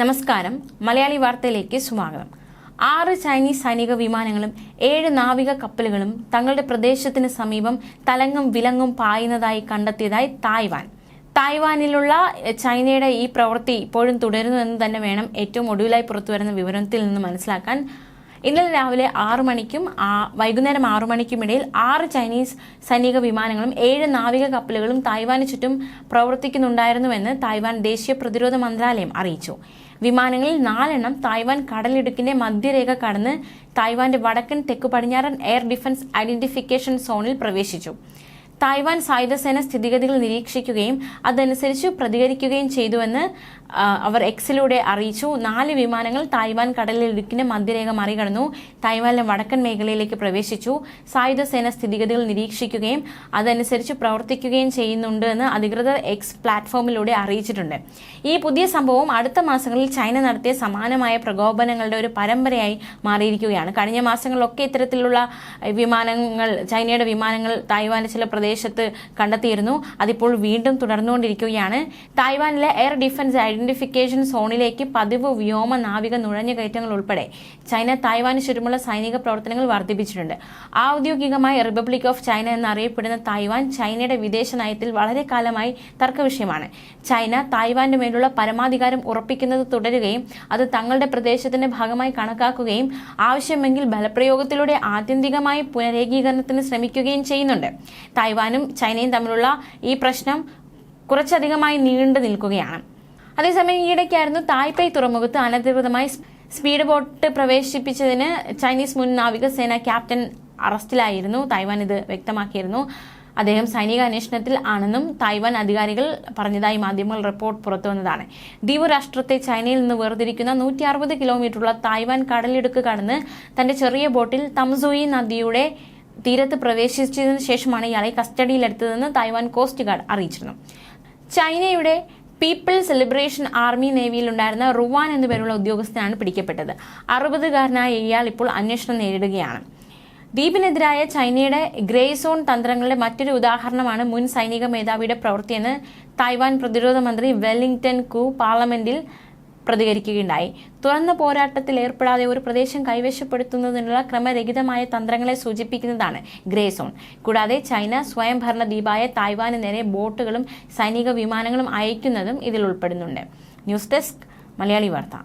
നമസ്കാരം. മലയാളി വാർത്തയിലേക്ക് സ്വാഗതം. ആറ് ചൈനീസ് സൈനിക വിമാനങ്ങളും ഏഴ് നാവിക കപ്പലുകളും തങ്ങളുടെ പ്രദേശത്തിന് സമീപം തലങ്ങും വിലങ്ങും പായുന്നതായി കണ്ടെത്തിയതായി തായ്വാൻ. തായ്വാനിലുള്ള ചൈനയുടെ ഈ പ്രവൃത്തി ഇപ്പോഴും തുടരുന്നു എന്ന് തന്നെ വേണം ഏറ്റവും ഒടുവിലായി പുറത്തുവരുന്ന വിവരത്തിൽ നിന്ന് മനസ്സിലാക്കാൻ ഇന്നലെ രാവിലെ ആറു മണിക്കും വൈകുന്നേരം ആറു മണിക്കും ഇടയിൽ ആറ് ചൈനീസ് സൈനിക വിമാനങ്ങളും ഏഴ് നാവിക കപ്പലുകളും തായ്വാന് ചുറ്റും പ്രവർത്തിക്കുന്നുണ്ടായിരുന്നുവെന്ന് തായ്വാൻ ദേശീയ പ്രതിരോധ മന്ത്രാലയം അറിയിച്ചു. വിമാനങ്ങളിൽ നാലെണ്ണം തായ്വാൻ കടലിടുക്കിന്റെ മധ്യരേഖ കടന്ന് തായ്വാന്റെ വടക്കൻ തെക്കു പടിഞ്ഞാറൻ എയർ ഡിഫൻസ് ഐഡന്റിഫിക്കേഷൻ സോണിൽ പ്രവേശിച്ചു. തായ്വാൻ സായുധസേന സ്ഥിതിഗതികൾ നിരീക്ഷിക്കുകയും അതനുസരിച്ച് പ്രതികരിക്കുകയും ചെയ്തുവെന്ന് അവർ എക്സിലൂടെ അറിയിച്ചു. നാല് വിമാനങ്ങൾ തായ്വാൻ കടലിടുക്കിന്റെ മധ്യരേഖ മറികടന്നു. തായ്വാനിലെ വടക്കൻ മേഖലയിലേക്ക് പ്രവേശിച്ചു. സായുധ സേന സ്ഥിതിഗതികൾ നിരീക്ഷിക്കുകയും അതനുസരിച്ച് പ്രവർത്തിക്കുകയും ചെയ്യുന്നുണ്ട് എന്ന് അധികൃതർ എക്സ് പ്ലാറ്റ്ഫോമിലൂടെ അറിയിച്ചിട്ടുണ്ട്. ഈ പുതിയ സംഭവം അടുത്ത മാസങ്ങളിൽ ചൈന നടത്തിയ സമാനമായ പ്രകോപനങ്ങളുടെ ഒരു പരമ്പരയായി മാറിയിരിക്കുകയാണ്. കഴിഞ്ഞ മാസങ്ങളിലൊക്കെ ഇത്തരത്തിലുള്ള വിമാനങ്ങൾ ചൈനയുടെ വിമാനങ്ങൾ തായ്വാന്റെ ചില പ്രദേശത്ത് കണ്ടെത്തിയിരുന്നു. അതിപ്പോൾ വീണ്ടും തുടർന്നുകൊണ്ടിരിക്കുകയാണ്. തായ്വാനിലെ എയർ ഡിഫൻസ് ഐഡന്റിഫിക്കേഷൻ സോണിലേക്ക് പതിവ് വ്യോമ നാവിക നുഴഞ്ഞുകയറ്റങ്ങൾ ഉൾപ്പെടെ ചൈന തായ്വാന് ചുറ്റുമുള്ള സൈനിക പ്രവർത്തനങ്ങൾ വർദ്ധിപ്പിച്ചിട്ടുണ്ട്. ഔദ്യോഗികമായി റിപ്പബ്ലിക് ഓഫ് ചൈന എന്നറിയപ്പെടുന്ന തായ്വാൻ ചൈനയുടെ വിദേശ നയത്തിൽ വളരെ കാലമായി തർക്കവിഷയമാണ്. ചൈന തായ്വാന്റെ മേലുള്ള പരമാധികാരം ഉറപ്പിക്കുന്നത് തുടരുകയും അത് തങ്ങളുടെ പ്രദേശത്തിന്റെ ഭാഗമായി കണക്കാക്കുകയും ആവശ്യമെങ്കിൽ ബലപ്രയോഗത്തിലൂടെ ആത്യന്തികമായി പുനരേകീകരണത്തിന് ശ്രമിക്കുകയും ചെയ്യുന്നുണ്ട്. തായ്വാനും ചൈനയും തമ്മിലുള്ള ഈ പ്രശ്നം കുറച്ചധികമായി നീണ്ടു നിൽക്കുകയാണ്. അതേസമയം ഈയിടയ്ക്കായിരുന്നു തായ്പേ തുറമുഖത്ത് അനധികൃതമായി സ്പീഡ് ബോട്ട് പ്രവേശിപ്പിച്ചതിന് ചൈനീസ് മുൻ നാവികസേന ക്യാപ്റ്റൻ അറസ്റ്റിലായിരുന്നു. തായ്വാൻ ഇത് വ്യക്തമാക്കിയിരുന്നു. അദ്ദേഹം സൈനിക അന്വേഷണത്തിൽ ആണെന്നും തായ്വാൻ അധികാരികൾ പറഞ്ഞതായി മാധ്യമങ്ങൾ റിപ്പോർട്ട് പുറത്തുവന്നതാണ് ദ്വീപ് രാഷ്ട്രത്തെ ചൈനയിൽ നിന്ന് വേർതിരിക്കുന്ന നൂറ്റി അറുപത് കിലോമീറ്ററുള്ള തായ്വാൻ കടലിടുക്ക് കടന്ന് തന്റെ ചെറിയ ബോട്ടിൽ തംസുയി നദിയുടെ തീരത്ത് പ്രവേശിച്ചതിനു ശേഷമാണ് ഇയാളെ കസ്റ്റഡിയിലെടുത്തതെന്ന് തായ്വാൻ കോസ്റ്റ് ഗാർഡ് അറിയിച്ചിരുന്നു. ചൈനയുടെ പീപ്പിൾസ് സെലിബ്രേഷൻ ആർമി നേവിയിലുണ്ടായിരുന്ന റുവാൻ എന്നു പേരുള്ള ഉദ്യോഗസ്ഥനാണ് പിടിക്കപ്പെട്ടത്. അറുപതുകാരനായ ഇയാൾ ഇപ്പോൾ അന്വേഷണം നേരിടുകയാണ്. ദ്വീപിനെതിരായ ചൈനയുടെ ഗ്രേ സോൺ തന്ത്രങ്ങളുടെ മറ്റൊരു ഉദാഹരണമാണ് മുൻ സൈനിക മേധാവിയുടെ പ്രവൃത്തിയെന്ന് തായ്വാൻ പ്രതിരോധ മന്ത്രി വെല്ലിംഗ്ടൺ കു പാർലമെന്റിൽ പ്രതികരിക്കുകയുണ്ടായി. തുറന്ന പോരാട്ടത്തിൽ ഏർപ്പെടാതെ ഒരു പ്രദേശം കൈവശപ്പെടുത്തുന്നതിനുള്ള ക്രമരഹിതമായ തന്ത്രങ്ങളെ സൂചിപ്പിക്കുന്നതാണ് ഗ്രേ സോൺ. കൂടാതെ ചൈന സ്വയംഭരണ ദ്വീപായ തായ്വാന് നേരെ ബോട്ടുകളും സൈനിക വിമാനങ്ങളും അയക്കുന്നതും ഇതിൽ ഉൾപ്പെടുന്നുണ്ട്. ന്യൂസ് ഡെസ്ക് മലയാളി വാർത്ത.